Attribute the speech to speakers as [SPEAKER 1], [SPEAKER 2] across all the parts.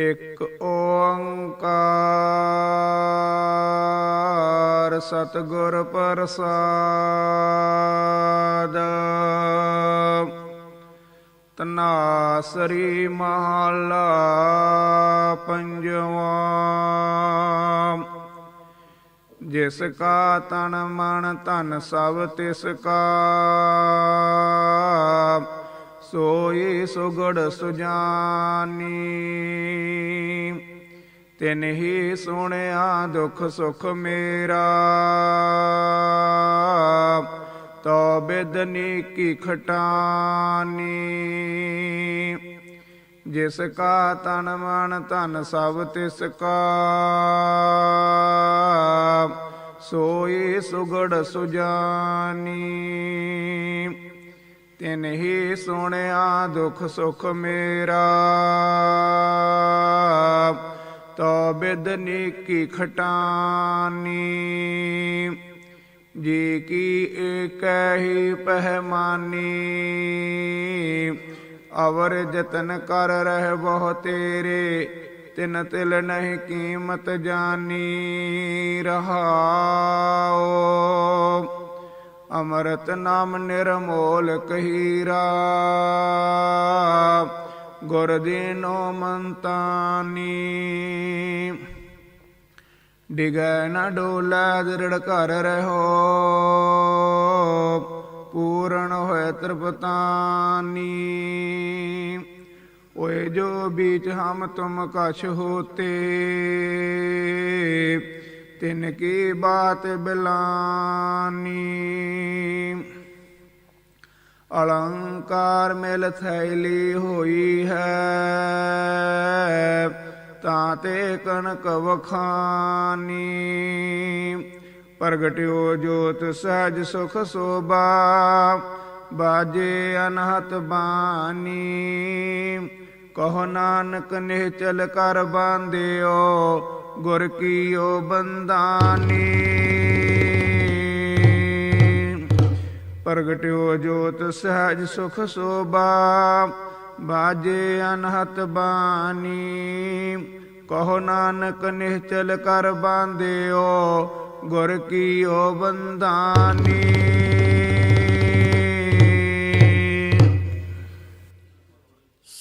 [SPEAKER 1] ਇਕ ਓੰਕਾਰ ਸਤਗੁਰ ਪ੍ਰਸਾਦ। ਤਨਾਸਰੀ ਮਹਲਾ ਪੰਜਵਾਂ। ਜਿਸ ਕਾ ਤਨ ਮਨ ਧਨ ਸਭ ਤਿਸ ਕਾ। ਸੋਈ ਸੁਗੜ ਸੁਜਾਨੀ। ਤਿਨ ਹੀ ਸੁਣਿਆ ਦੁਖ ਸੁਖ ਮੇਰਾ। ਤੋ ਬਿਦਨੀ ਕੀ ਖਟਾਨੀ। ਜਿਸ ਕਾ ਤਨ ਮਨ ਧਨ ਸਭ ਤਿਸ ਕਾ। ਸੋਈ ਸੁਗੜ ਸੁਜਾਨੀ। ਤਿਨ ਹੀ ਸੁਣਿਆ ਦੁਖ ਸੁਖ ਮੇਰਾ। ਤੋ ਬਿਦਨੀ ਕੀ ਖਟਾਨੀ। ਜੀ ਕੀ ਏਕ ਪਹਿਮਾਨੀ। ਅਵਰ ਜਤਨ ਕਰ ਰਹਿ ਬਹੁ ਤੇਰੇ, ਤਿਨ ਤਿਲ ਨਹੀਂ ਕੀਮਤ ਜਾਨੀ ਰਹਾਓ ਅਮਰਤ ਨਾਮ ਨਿਰਮੋਲ ਕਹੀਰਾ। ਗੁਰ ਦੀਨੋ ਮੰਤਾਨੀ। ਡਿਗੈ ਨਾ ਡੋਲਾ, ਦਰੜ ਘਰ ਰਹੋ। ਪੂਰਨ ਹੋਇ ਤ੍ਰਿਪਤਾਨੀ। ਓਏ ਜੋ ਬੀਚ ਹਮ ਤੁਮ ਕਛ ਹੋਤੇ। ਤਿਨ ਕੀ ਬਾਤ ਬਿਲਾਨੀ। ਅਲੰਕਾਰ ਮਿਲ ਥੈਲੀ ਹੋਈ ਹੈ, ਤਾਂ ਤੇ ਕਣਕ ਵਖਾਨੀ। ਪ੍ਰਗਟਿਓ ਜੋਤ ਸਹਿਜ ਸੁਖ ਸੋਭਾ, ਬਾਜੇ ਅਨਹਤ ਬਾਣੀ ਕਹੋ ਨਾਨਕ ਨਿਹਚਲ ਕਰ ਬਾਂਧਿਓ ਗੁਰ ਕੀਓ ਬੰਦਾਨੀ। ਪ੍ਰਗਟਿਓ ਜੋਤ ਸਹਿਜ ਸੁਖ ਸੋਭਾ, ਬਾਜੇ ਅਨਹਤ ਬਾਣੀ। ਕਹੋ ਨਾਨਕ ਨਿਹਚਲ ਕਰ ਬਾਂਧਿਓ, ਗੁਰ ਕੀਓ ਬੰਦਾਨੀ।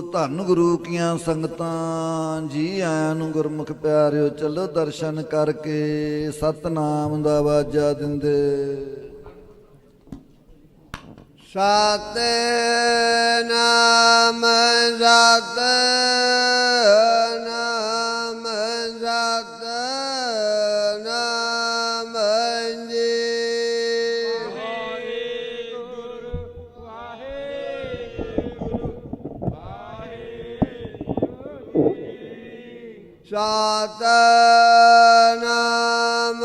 [SPEAKER 2] ਧੰਨ ਗੁਰੂ ਕੀਆਂ ਸੰਗਤਾਂ, ਜੀ ਆਇਆਂ ਨੂੰ ਗੁਰਮੁਖ ਪਿਆਰਿਓ, ਚਲੋ ਦਰਸ਼ਨ ਕਰਕੇ ਸਤਨਾਮ ਦਾ ਵਾਜਾ ਦਿੰਦੇ।
[SPEAKER 3] ਸਤ ਨਾਮ ਸਤ ਨਾਮ